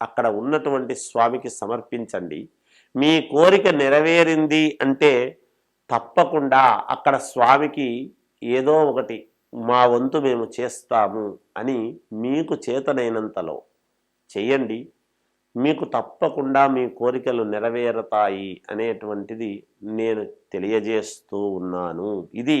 అక్కడ ఉన్నటువంటి స్వామికి సమర్పించండి. మీ కోరిక నెరవేరింది అంటే తప్పకుండా అక్కడ స్వామికి ఏదో ఒకటి మా వంతు మేము చేస్తాము అని మీకు చేతనైనంతలో చేయండి మీకు తప్పకుండా మీ కోరికలు నెరవేరతాయి అనేటువంటిది నేను తెలియజేస్తూ ఉన్నాను. ఇది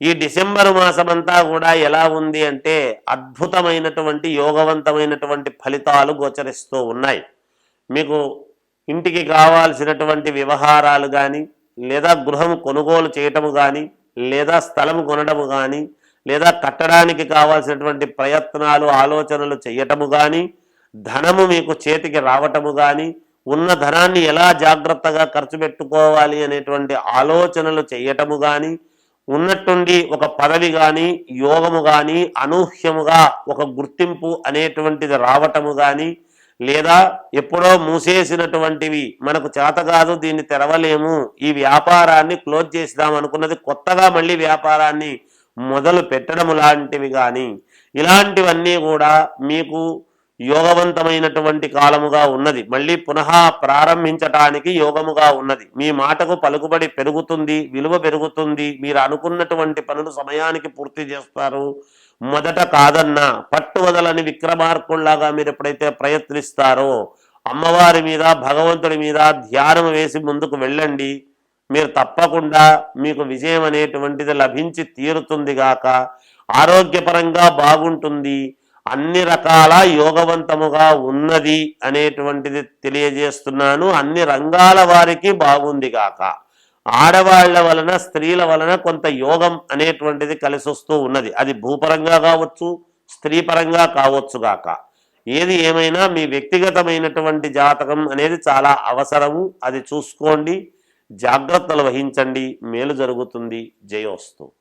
ఈ డిసెంబర్ మాసమంతా కూడా ఎలా ఉంది అంటే అద్భుతమైనటువంటి యోగవంతమైనటువంటి ఫలితాలు గోచరిస్తూ ఉన్నాయి. మీకు ఇంటికి కావాల్సినటువంటి వ్యవహారాలు కానీ లేదా గృహం కొనుగోలు చేయటము కానీ లేదా స్థలం కొనడము కానీ లేదా కట్టడానికి కావాల్సినటువంటి ప్రయత్నాలు ఆలోచనలు చేయటము కానీ ధనము మీకు చేతికి రావటము కానీ ఉన్న ధనాన్ని ఎలా జాగ్రత్తగా ఖర్చు పెట్టుకోవాలి అనేటువంటి ఆలోచనలు చేయటము కానీ ఉన్నట్టుండి ఒక పదవి కానీ యోగము కానీ అనూహ్యముగా ఒక గుర్తింపు అనేటువంటిది రావటము కానీ లేదా ఎప్పుడో మూసేసినటువంటివి మనకు చేత కాదు దీన్ని తెరవలేము ఈ వ్యాపారాన్ని క్లోజ్ చేసిదాం అనుకున్నది కొత్తగా మళ్ళీ వ్యాపారాన్ని మొదలు పెట్టడం లాంటివి కానీ ఇలాంటివన్నీ కూడా మీకు యోగవంతమైనటువంటి కాలముగా ఉన్నది. మళ్ళీ పునః ప్రారంభించటానికి యోగముగా ఉన్నది. మీ మాటకు పలుకుబడి పెరుగుతుంది విలువ పెరుగుతుంది. మీరు అనుకున్నటువంటి పనులు సమయానికి పూర్తి చేస్తారు. మొదట కాదన్నా పట్టు వదలని విక్రమార్కుల్లాగా మీరు ఎప్పుడైతే ప్రయత్నిస్తారో అమ్మవారి మీద భగవంతుడి మీద ధ్యానం వేసి ముందుకు వెళ్ళండి. మీరు తప్పకుండా మీకు విజయం అనేటువంటిది లభించి తీరుతుంది గాక ఆరోగ్యపరంగా బాగుంటుంది. అన్ని రకాల యోగవంతముగా ఉన్నది అనేటువంటిది తెలియజేస్తున్నాను. అన్ని రంగాల వారికి బాగుంది గాక. ఆడవాళ్ళ వలన స్త్రీల వలన కొంత యోగం అనేటువంటిది కలిసి వస్తూ ఉన్నది. అది భూపరంగా కావచ్చు స్త్రీ పరంగా కావచ్చు గాక. ఏది ఏమైనా మీ వ్యక్తిగతమైనటువంటి జాతకం అనేది చాలా అవసరము. అది చూసుకోండి. జాగ్రత్తలు వహించండి. మేలు జరుగుతుంది. జయోస్తు.